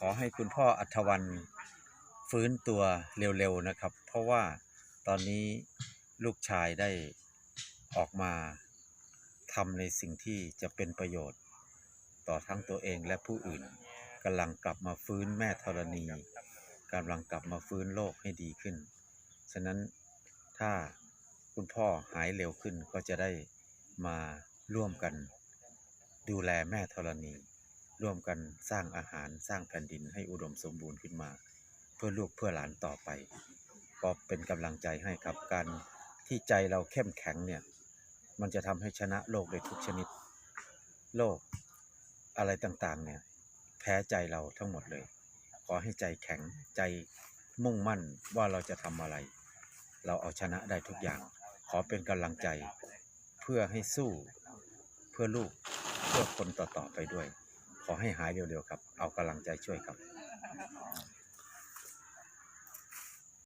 ขอให้คุณพ่ออัธวันฟื้นตัวเร็วๆนะครับ เพราะว่าตอนนี้ลูกชายได้ออกมาทำในสิ่งที่จะเป็นประโยชน์ ต่อทั้งตัวเองและผู้อื่นกำลังกลับมาฟื้นแม่ธรณีกำลังกลับมาฟื้นโลกให้ดีขึ้น ฉะนั้นถ้าคุณพ่อหายเร็วขึ้นก็จะได้มาร่วมกัน ดูแลแม่ธรณี ร่วมกันสร้างอาหารสร้างแผ่นดินให้อุดมสมบูรณ์ขึ้นมา เพื่อลูกเพื่อหลานต่อไปก็เป็นกำลังใจให้ครับการที่ใจเราเข้มแข็งเนี่ยมันจะทำให้ชนะโลกได้ทุกชนิด โลกอะไรต่างๆเนี่ยแพ้ใจเราทั้งหมดเลย ขอให้ใจแข็งใจมุ่งมั่นว่าเราจะทำอะไร เราเอาชนะได้ทุกอย่าง ขอเป็นกำลังใจเพื่อให้สู้เพื่อลูกเพื่อคนต่อๆไปด้วย ขอให้หายเร็วๆครับ เอากำลังใจช่วยครับ